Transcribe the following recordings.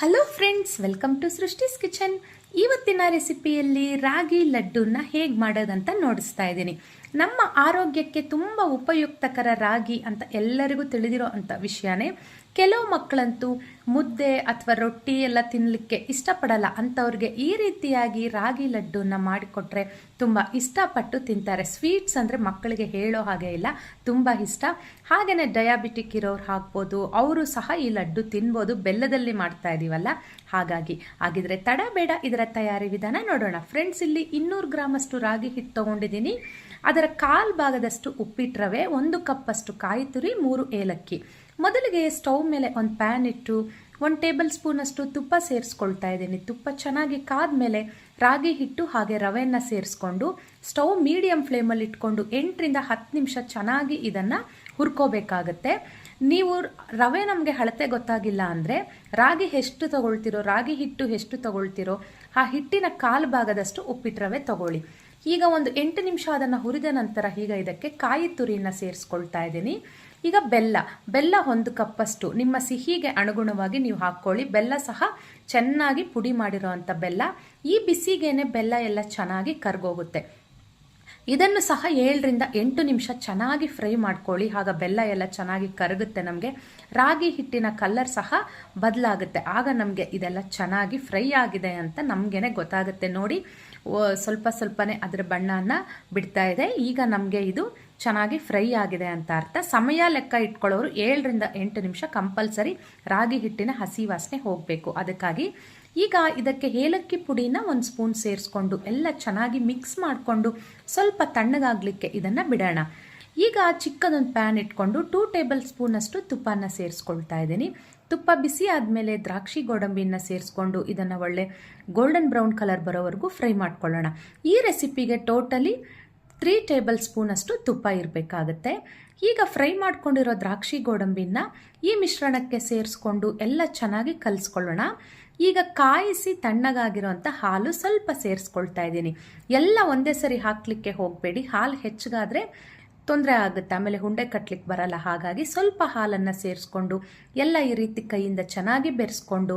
Hello friends welcome to Srishti's kitchen ಇವತ್ತಿನ ರೆಸಿಪಿಯಲ್ಲಿ ರಾಗಿ ಲಡ್ಡೂನ ಹೇಗೆ ಮಾಡೋದಂತ ನೋಡಿಸ್ತಾ ಇದ್ದೀನಿ. ನಮ್ಮ ಆರೋಗ್ಯಕ್ಕೆ ತುಂಬ ಉಪಯುಕ್ತಕರ ರಾಗಿ ಅಂತ ಎಲ್ಲರಿಗೂ ತಿಳಿದಿರೋ ಅಂಥ ವಿಷಯನೇ, ಕೆಲವು ಮಕ್ಕಳಂತೂ ಮುದ್ದೆ ಅಥವಾ ರೊಟ್ಟಿ ಎಲ್ಲ ತಿನ್ನಲಿಕ್ಕೆ ಇಷ್ಟಪಡಲ್ಲ. ಅಂಥವ್ರಿಗೆ ಈ ರೀತಿಯಾಗಿ ರಾಗಿ ಲಡ್ಡೂನ ಮಾಡಿಕೊಟ್ರೆ ತುಂಬ ಇಷ್ಟಪಟ್ಟು ತಿಂತಾರೆ. ಸ್ವೀಟ್ಸ್ ಅಂದರೆ ಮಕ್ಕಳಿಗೆ ಹೇಳೋ ಹಾಗೆ ಇಲ್ಲ, ತುಂಬ ಇಷ್ಟ. ಹಾಗೆಯೇ ಡಯಾಬಿಟಿಕ್ ಇರೋರು ಹಾಕ್ಬೋದು ಅವರು ಸಹ ಈ ಲಡ್ಡು ತಿನ್ಬೋದು, ಬೆಲ್ಲದಲ್ಲಿ ಮಾಡ್ತಾ ಇದೀವಲ್ಲ. ಹಾಗಾಗಿ ಹಾಗಿದ್ರೆ ತಡ ಬೇಡ ಇದರ ತಯಾರಿ ವಿಧಾನ ನೋಡೋಣ. ಫ್ರೆಂಡ್ಸ್ ಇಲ್ಲಿ ಇನ್ನೂರು ಗ್ರಾಮಷ್ಟು ರಾಗಿ ಹಿಟ್ಟು ತೊಗೊಂಡಿದ್ದೀನಿ. ಅದರ ಕಾಲ್ ಭಾಗದಷ್ಟು ಉಪ್ಪಿಟ್ಟು ರವೆ ಒಂದು ಕಪ್ಪಷ್ಟು ಕಾಯಿ ತುರಿ, ಮೂರು ಏಲಕ್ಕಿ. ಮೊದಲಿಗೆ ಸ್ಟವ್ ಮೇಲೆ ಒಂದು ಪ್ಯಾನ್ ಇಟ್ಟು ಒಂದು ಟೇಬಲ್ ಸ್ಪೂನಷ್ಟು ತುಪ್ಪ ಸೇರಿಸ್ಕೊಳ್ತಾ ಇದ್ದೀನಿ. ತುಪ್ಪ ಚೆನ್ನಾಗಿ ಕಾದ ಮೇಲೆ ರಾಗಿ ಹಿಟ್ಟು ಹಾಗೆ ರವೆಯನ್ನು ಸೇರಿಸ್ಕೊಂಡು ಸ್ಟವ್ ಮೀಡಿಯಂ ಫ್ಲೇಮಲ್ಲಿ ಇಟ್ಕೊಂಡು ಎಂಟರಿಂದ ಹತ್ತು ನಿಮಿಷ ಚೆನ್ನಾಗಿ ಇದನ್ನು ಹುರ್ಕೋಬೇಕಾಗತ್ತೆ. ನೀವು ರವೆ ನಮಗೆ ಅಳತೆ ಗೊತ್ತಾಗಿಲ್ಲ ಅಂದರೆ ರಾಗಿ ಎಷ್ಟು ತಗೊಳ್ತಿರೋ, ರಾಗಿ ಹಿಟ್ಟು ಎಷ್ಟು ತಗೊಳ್ತಿರೋ, ಆ ಹಿಟ್ಟಿನ ಕಾಲು ಭಾಗದಷ್ಟು ಉಪ್ಪಿಟ್ಟು ರವೆ ತಗೊಳ್ಳಿ. ಈಗ ಒಂದು ಎಂಟು ನಿಮಿಷ ಅದನ್ನು ಹುರಿದ ನಂತರ ಈಗ ಇದಕ್ಕೆ ಕಾಯಿ ತುರಿನ ಸೇರಿಸ್ಕೊಳ್ತಾ ಇದ್ದೀನಿ. ಈಗ ಬೆಲ್ಲ ಬೆಲ್ಲ ಒಂದು ಕಪ್ಪಷ್ಟು, ನಿಮ್ಮ ಸಿಹಿಗೆ ಅನುಗುಣವಾಗಿ ನೀವು ಹಾಕ್ಕೊಳ್ಳಿ. ಬೆಲ್ಲ ಸಹ ಚೆನ್ನಾಗಿ ಪುಡಿ ಮಾಡಿರೋ ಬೆಲ್ಲ. ಈ ಬಿಸಿಗೇನೆ ಬೆಲ್ಲ ಎಲ್ಲ ಚೆನ್ನಾಗಿ ಕರ್ಗೋಗುತ್ತೆ. ಇದನ್ನು ಸಹ ಏಳರಿಂದ ಎಂಟು ನಿಮಿಷ ಚೆನ್ನಾಗಿ ಫ್ರೈ ಮಾಡ್ಕೊಳ್ಳಿ. ಆಗ ಬೆಲ್ಲ ಎಲ್ಲ ಚೆನ್ನಾಗಿ ಕರಗುತ್ತೆ ನಮಗೆ. ರಾಗಿ ಹಿಟ್ಟಿನ ಕಲರ್ ಸಹ ಬದಲಾಗುತ್ತೆ. ಆಗ ನಮಗೆ ಇದೆಲ್ಲ ಚೆನ್ನಾಗಿ ಫ್ರೈ ಆಗಿದೆ ಅಂತ ನಮಗೇನೆ ಗೊತ್ತಾಗುತ್ತೆ. ನೋಡಿ ಸ್ವಲ್ಪ ಸ್ವಲ್ಪನೇ ಅದರ ಬಣ್ಣನ ಬಿಡ್ತಾ ಇದೆ. ಈಗ ನಮಗೆ ಇದು ಚೆನ್ನಾಗಿ ಫ್ರೈ ಆಗಿದೆ ಅಂತ ಅರ್ಥ. ಸಮಯ ಲೆಕ್ಕ ಇಟ್ಕೊಳ್ಳೋರು ಏಳರಿಂದ ಎಂಟು ನಿಮಿಷ ಕಂಪಲ್ಸರಿ ರಾಗಿ ಹಿಟ್ಟಿನ ಹಸಿ ವಾಸನೆ ಹೋಗಬೇಕು. ಅದಕ್ಕಾಗಿ ಈಗ ಇದಕ್ಕೆ ಏಲಕ್ಕಿ ಪುಡಿನ ಒಂದು ಸ್ಪೂನ್ ಸೇರಿಸ್ಕೊಂಡು ಎಲ್ಲ ಚೆನ್ನಾಗಿ ಮಿಕ್ಸ್ ಮಾಡಿಕೊಂಡು ಸ್ವಲ್ಪ ತಣ್ಣಗಾಗಲಿಕ್ಕೆ ಇದನ್ನು ಬಿಡೋಣ. ಈಗ ಚಿಕ್ಕದೊಂದು ಪ್ಯಾನ್ ಇಟ್ಕೊಂಡು ಟೂ ಟೇಬಲ್ ಸ್ಪೂನಷ್ಟು ತುಪ್ಪನ ಸೇರಿಸ್ಕೊಳ್ತಾ ಇದ್ದೀನಿ. ತುಪ್ಪ ಬಿಸಿ ಆದಮೇಲೆ ದ್ರಾಕ್ಷಿ ಗೋಡಂಬಿನ ಸೇರಿಸ್ಕೊಂಡು ಇದನ್ನು ಒಳ್ಳೆ ಗೋಲ್ಡನ್ ಬ್ರೌನ್ ಕಲರ್ ಬರೋವರೆಗೂ ಫ್ರೈ ಮಾಡ್ಕೊಳ್ಳೋಣ. ಈ ರೆಸಿಪಿಗೆ ಟೋಟಲಿ ತ್ರೀ ಟೇಬಲ್ ಸ್ಪೂನಷ್ಟು ತುಪ್ಪ ಇರಬೇಕಾಗತ್ತೆ. ಈಗ ಫ್ರೈ ಮಾಡ್ಕೊಂಡಿರೋ ದ್ರಾಕ್ಷಿ ಗೋಡಂಬಿನ ಈ ಮಿಶ್ರಣಕ್ಕೆ ಸೇರಿಸ್ಕೊಂಡು ಎಲ್ಲ ಚೆನ್ನಾಗಿ ಕಲಿಸ್ಕೊಳ್ಳೋಣ. ಈಗ ಕಾಯಿಸಿ ತಣ್ಣಗಾಗಿರೋಂಥ ಹಾಲು ಸ್ವಲ್ಪ ಸೇರಿಸ್ಕೊಳ್ತಾ ಇದ್ದೀನಿ. ಎಲ್ಲ ಒಂದೇ ಸರಿ ಹಾಕಲಿಕ್ಕೆ ಹೋಗಬೇಡಿ. ಹಾಲು ಹೆಚ್ಚಿಗಾದರೆ ತೊಂದರೆ ಆಗುತ್ತೆ. ಆಮೇಲೆ ಹುಂಡೆ ಕಟ್ಲಿಕ್ಕೆ ಬರಲ್ಲ. ಹಾಗಾಗಿ ಸ್ವಲ್ಪ ಹಾಲನ್ನು ಸೇರಿಸ್ಕೊಂಡು ಎಲ್ಲ ಈ ರೀತಿ ಕೈಯಿಂದ ಚೆನ್ನಾಗಿ ಬೆರೆಸ್ಕೊಂಡು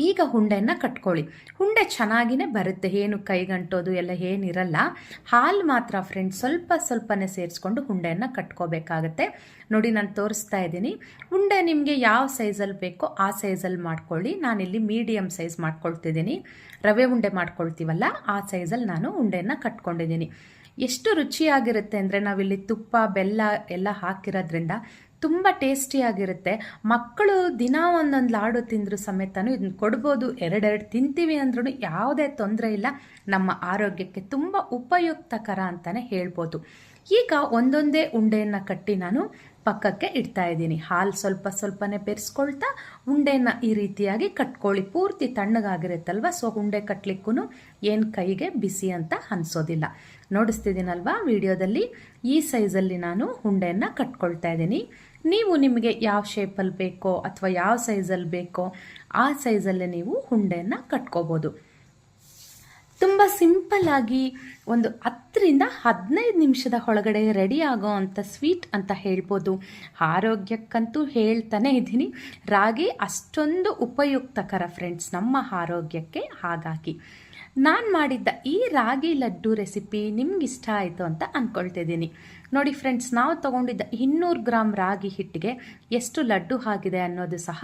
ಈಗ ಹುಂಡೆಯನ್ನು ಕಟ್ಕೊಳ್ಳಿ. ಹುಂಡೆ ಚೆನ್ನಾಗಿನೇ ಬರುತ್ತೆ. ಏನು ಕೈಗಂಟೋದು ಎಲ್ಲ ಏನಿರಲ್ಲ. ಹಾಲು ಮಾತ್ರ ಫ್ರೆಂಡ್ಸ್ ಸ್ವಲ್ಪ ಸ್ವಲ್ಪನೇ ಸೇರಿಸ್ಕೊಂಡು ಹುಂಡೆಯನ್ನು ಕಟ್ಕೋಬೇಕಾಗತ್ತೆ. ನೋಡಿ ನಾನು ತೋರಿಸ್ತಾ ಇದ್ದೀನಿ. ಹುಂಡೆ ನಿಮಗೆ ಯಾವ ಸೈಜಲ್ಲಿ ಬೇಕೋ ಆ ಸೈಜಲ್ಲಿ ಮಾಡ್ಕೊಳ್ಳಿ. ನಾನಿಲ್ಲಿ ಮೀಡಿಯಮ್ ಸೈಜ್ ಮಾಡ್ಕೊಳ್ತಿದ್ದೀನಿ. ರವೆ ಉಂಡೆ ಮಾಡ್ಕೊಳ್ತೀವಲ್ಲ, ಆ ಸೈಜಲ್ಲಿ ನಾನು ಉಂಡೆಯನ್ನು ಕಟ್ಕೊಂಡಿದ್ದೀನಿ. ಎಷ್ಟು ರುಚಿಯಾಗಿರುತ್ತೆ ಅಂದರೆ ನಾವಿಲ್ಲಿ ತುಪ್ಪ, ಬೆಲ್ಲ ಎಲ್ಲ ಹಾಕಿರೋದ್ರಿಂದ ತುಂಬ ಟೇಸ್ಟಿಯಾಗಿರುತ್ತೆ ಮಕ್ಕಳು ದಿನ ಒಂದೊಂದು ಲಾಡು ತಿಂದರೂ ಸಮೇತನೂ ಇದನ್ನ ಕೊಡ್ಬೋದು, ಎರಡೆರಡು ತಿಂತೀವಿ ಅಂದ್ರೂ ಯಾವುದೇ ತೊಂದರೆ ಇಲ್ಲ. ನಮ್ಮ ಆರೋಗ್ಯಕ್ಕೆ ತುಂಬ ಉಪಯುಕ್ತಕರ ಅಂತಲೇ ಹೇಳ್ಬೋದು. ಈಗ ಒಂದೊಂದೇ ಉಂಡೆಯನ್ನು ಕಟ್ಟಿ ನಾನು ಪಕ್ಕಕ್ಕೆ ಇಡ್ತಾ ಇದ್ದೀನಿ. ಹಾಲು ಸ್ವಲ್ಪ ಸ್ವಲ್ಪನೇ ಬೆರೆಸ್ಕೊಳ್ತಾ ಉಂಡೆನ ಈ ರೀತಿಯಾಗಿ ಕಟ್ಕೊಳ್ಳಿ. ಪೂರ್ತಿ ತಣ್ಣಗಾಗಿರುತ್ತಲ್ವ? ಸೊ, ಉಂಡೆ ಕಟ್ಟಲಿಕ್ಕೂ ಏನು ಕೈಗೆ ಬಿಸಿ ಅಂತ ಅನಿಸೋದಿಲ್ಲ. ನೋಡಿಸ್ತಿದ್ದೀನಲ್ವಾ? ವಿಡಿಯೋದಲ್ಲಿ ಈ ಸೈಜಲ್ಲಿ ನಾನು ಉಂಡೆಯನ್ನು ಕಟ್ಕೊಳ್ತಾ ಇದ್ದೀನಿ. ನೀವು ನಿಮಗೆ ಯಾವ ಶೇಪಲ್ಲಿ ಬೇಕೋ ಅಥವಾ ಯಾವ ಸೈಜಲ್ಲಿ ಬೇಕೋ ಆ ಸೈಜಲ್ಲೇ ನೀವು ಹುಂಡೆಯನ್ನು ಕಟ್ಕೋಬೋದು. ತುಂಬ ಸಿಂಪಲ್ ಆಗಿ ಒಂದು ಹತ್ತರಿಂದ ಹದಿನೈದು ನಿಮಿಷದ ಒಳಗಡೆ ರೆಡಿ ಆಗೋ ಅಂಥ ಸ್ವೀಟ್ ಅಂತ ಹೇಳ್ಬೋದು. ಆರೋಗ್ಯಕ್ಕಂತೂ ಹೇಳ್ತಾನೆ ಇದ್ದೀನಿ. ರಾಗಿ ಅಷ್ಟೊಂದು ಉಪಯುಕ್ತಕರ ಫ್ರೆಂಡ್ಸ್ ನಮ್ಮ ಆರೋಗ್ಯಕ್ಕೆ ಹಾಗಾಗಿ. ನಾನು ಮಾಡಿದ್ದ ಈ ರಾಗಿ ಲಡ್ಡು ರೆಸಿಪಿ ನಿಮ್ಗೆ ಇಷ್ಟ ಆಯಿತು ಅಂತ ಅಂದ್ಕೊಳ್ತಿದ್ದೀನಿ ನೋಡಿ ಫ್ರೆಂಡ್ಸ್ ನಾವು ತೊಗೊಂಡಿದ್ದ ಇನ್ನೂರು ಗ್ರಾಮ್ ರಾಗಿ ಹಿಟ್ಟಿಗೆ ಎಷ್ಟು ಲಡ್ಡು ಆಗಿದೆ ಅನ್ನೋದು ಸಹ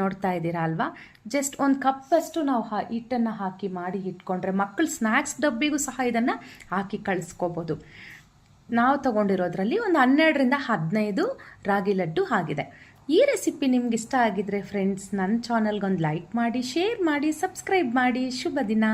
ನೋಡ್ತಾ ಇದ್ದೀರಾ ಅಲ್ವಾ? ಜಸ್ಟ್ ಒಂದು ಕಪ್ಪಷ್ಟು ನಾವು ಹಿಟ್ಟನ್ನು ಹಾಕಿ ಮಾಡಿ ಇಟ್ಕೊಂಡ್ರೆ ಮಕ್ಕಳು ಸ್ನ್ಯಾಕ್ಸ್ ಡಬ್ಬಿಗೂ ಸಹ ಇದನ್ನು ಹಾಕಿ ಕಳಿಸ್ಕೋಬೋದು. ನಾವು ತಗೊಂಡಿರೋದ್ರಲ್ಲಿ ಒಂದು ಹನ್ನೆರಡರಿಂದ ಹದಿನೈದು ರಾಗಿ ಲಡ್ಡು ಆಗಿದೆ. ಈ ರೆಸಿಪಿ ನಿಮ್ಗೆ ಇಷ್ಟ ಆಗಿದ್ರೆ ಫ್ರೆಂಡ್ಸ್ ನನ್ನ ಚಾನಲ್ಗೊಂದು ಲೈಕ್ ಮಾಡಿ ಶೇರ್ ಮಾಡಿ ಸಬ್ಸ್ಕ್ರೈಬ್ ಮಾಡಿ. ಶುಭ ದಿನ.